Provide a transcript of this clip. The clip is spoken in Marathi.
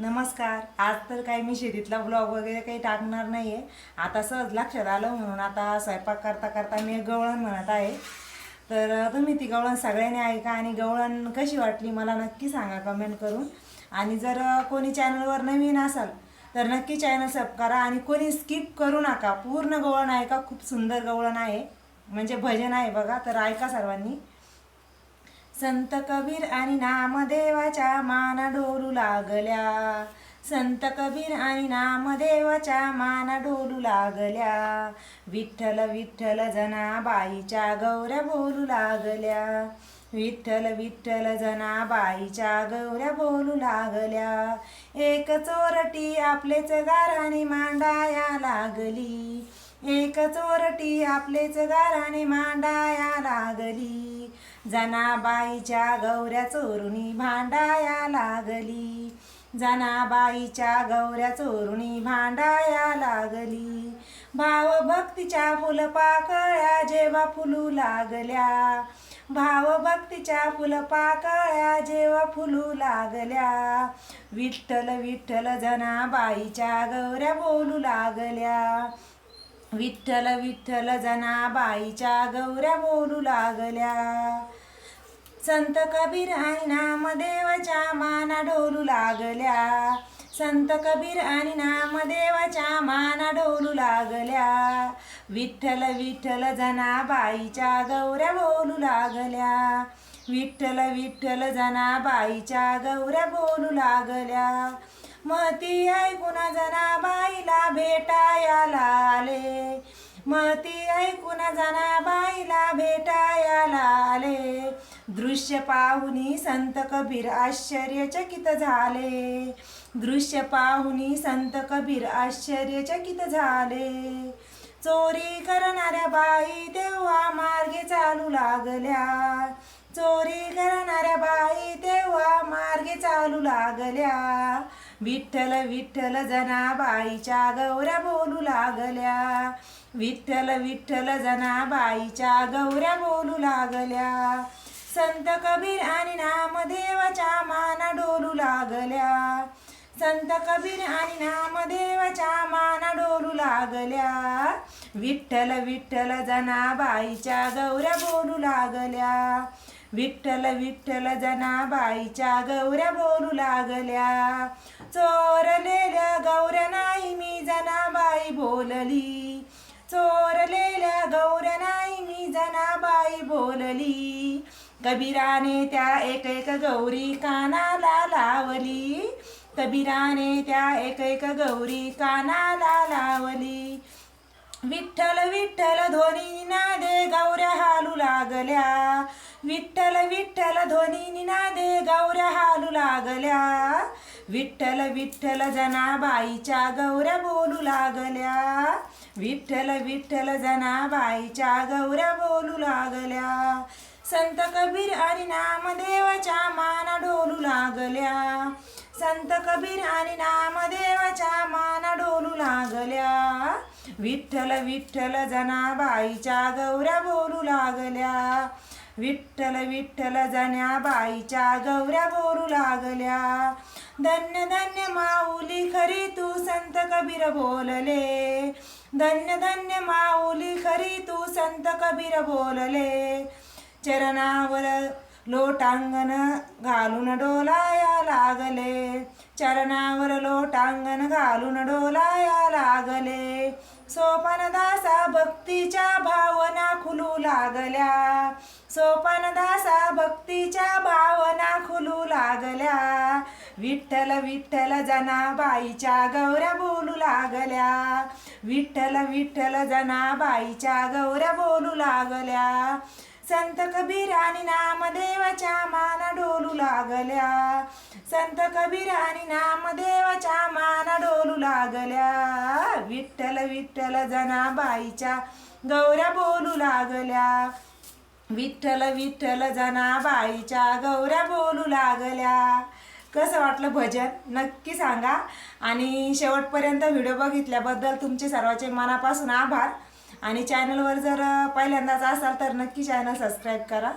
नमस्कार. आज तर काही मी शेतीतला ब्लॉग वगैरे काही टाकणार नाही आहे आता सहज लक्षात आलं म्हणून आता स्वयंपाक करता करता मी गवळण म्हणत आहे. तर तुम्ही ती गवळण सगळ्यांनी ऐका आणि गवळण कशी वाटली मला नक्की सांगा कमेंट करून. आणि जर कोणी चॅनलवर नवीन असाल तर नक्की चॅनल सब करा आणि कोणी स्किप करू नका. पूर्ण गवळण ऐका. खूप सुंदर गवळण आहे. म्हणजे भजन आहे बघा. तर ऐका सर्वांनी. संत कबीर आणि नामदेवाच्या माना डोलू लागल्या. संत कबीर आणि नामदेवाच्या माना डोलू लागल्या. विठ्ठल विठ्ठल जनाबाईच्या गौऱ्या बोलू लागल्या. विठ्ठल विठ्ठल जनाबाईच्या गौऱ्या बोलू लागल्या. एक चोरटी आपलेच गाराने मांडाया लागली. एक चोरटी आपलेच गाराने मांडाया लागली. जनाबाईच्या गौऱ्या चोरुणी भांडाया लागली. जनाबाईच्या गौऱ्या चोरुणी भांडाया लागली. भावभक्तीच्या फुलपाकळ्या जेव्हा फुलू लागल्या. भावभक्तीच्या फुलपाकळ्या जेव्हा फुलू लागल्या. विठ्ठल विठ्ठल जनाबाईच्या गौऱ्या बोलू लागल्या. विठ्ठल विठ्ठल जनाबाईच्या गौऱ्या बोलू लागल्या. संत कबीर आणि नामदेवाच्या माना डोलू लागल्या. संत कबीर आणि नामदेवाच्या माना डोलू लागल्या. विठ्ठल विठ्ठल जनाबाईच्या गौऱ्या बोलू लागल्या. विठ्ठल विठ्ठल जनाबाईच्या गौऱ्या बोलू लागल्या. मती ऐकून जनाबाईला भेटायला आले. मती ऐकून जनाबाईला भेटाया आले. दृश्य पाहुनी संत कबीर आश्चर्यचकित झाले. दृश्य पाहुनी संत कबीर आश्चर्यचकित झाले. चोरी करणाऱ्या बाई तेव्हा मार्गे चालू लागल्या. चोरी करणाऱ्या बाई तेव्हा मार्गे चालू लागल्या. विठ्ठल विठ्ठल जनाबाईच्या गौऱ्या बोलू लागल्या. विठ्ठल विठ्ठल जनाबाईच्या गौऱ्या बोलू लागल्या. संत कबीर आणि नामदेवाच्या माना डोलू लागल्या. संत कबीर आणि नामदेवाच्या माना डोलू लागल्या. विठ्ठल विठ्ठल जनाबाईच्या गौऱ्या बोलू लागल्या. विठ्ठल विठ्ठल जनाबाईच्या गौऱ्या बोलू लागल्या. चोरलेल्या गौऱ्या नाही मी जनाबाई बोलली. चोरलेल्या गौऱ्या नाही मी जनाबाई बोलली. कबीराने त्या एक एक गौरी कानाला लावली. कबीराने त्या एक एक गौरी कानाला लावली. विठ्ठल विठ्ठल ध्वनी नादे गौऱ्या हालू लागल्या. विठ्ठल विठ्ठल ध्वनी नादे गौऱ्या हालू लागल्या. विठ्ठल विठ्ठल जनाबाईच्या गौऱ्या बोलू लागल्या. विठ्ठल विठ्ठल जनाबाईच्या गौऱ्या बोलू लागल्या. संत कबीर आणि नामदेवाच्या माना डोलू लागल्या. संत कबीर आणि नामदेवाच्या माना डोलू लागल्या. विठ्ठल विठ्ठल जनाबाईच्या गौऱ्या बोलू लागल्या. विठ्ठल विठ्ठल जनाबाईच्या गौऱ्या बोरू लागल्या. धन्य धन्य माऊली खरी तू संत कबीर बोलले. धन्य धन्य माऊली खरी तू संत कबीर बोलले. चरणावर लोटांगण घालून डोलाया लागले. चरणावर लोटांगण घालून डोलाया लागले. सोपानदासा भक्तीच्या भावना खुलू लागल्या. सोपानदासा भक्तीच्या भावना खुलू लागल्या. विठ्ठल विठ्ठल जनाबाईच्या गौऱ्या बोलू लागल्या. विठ्ठल विठ्ठल जनाबाईच्या गौऱ्या बोलू लागल्या. संत कबीर आणि नामदेवाच्या माना डोलू लागल्या. संत कबीर आणि नामदेवाच्या माना डोलू लागल्या. विठ्ठल विठ्ठल जनाबाईच्या गौऱ्या बोलू लागल्या. विठ्ठल विठ्ठल जनाबाईच्या गौऱ्या बोलू लागल्या. कसं वाटलं भजन? नक्की सांगा. आणि शेवटपर्यंत व्हिडिओ बघितल्याबद्दल तुमचे सर्वांचे मनापासून आभार. आणि चॅनलवर जर पहिल्यांदाच असाल तर नक्की चॅनल सबस्क्राईब करा.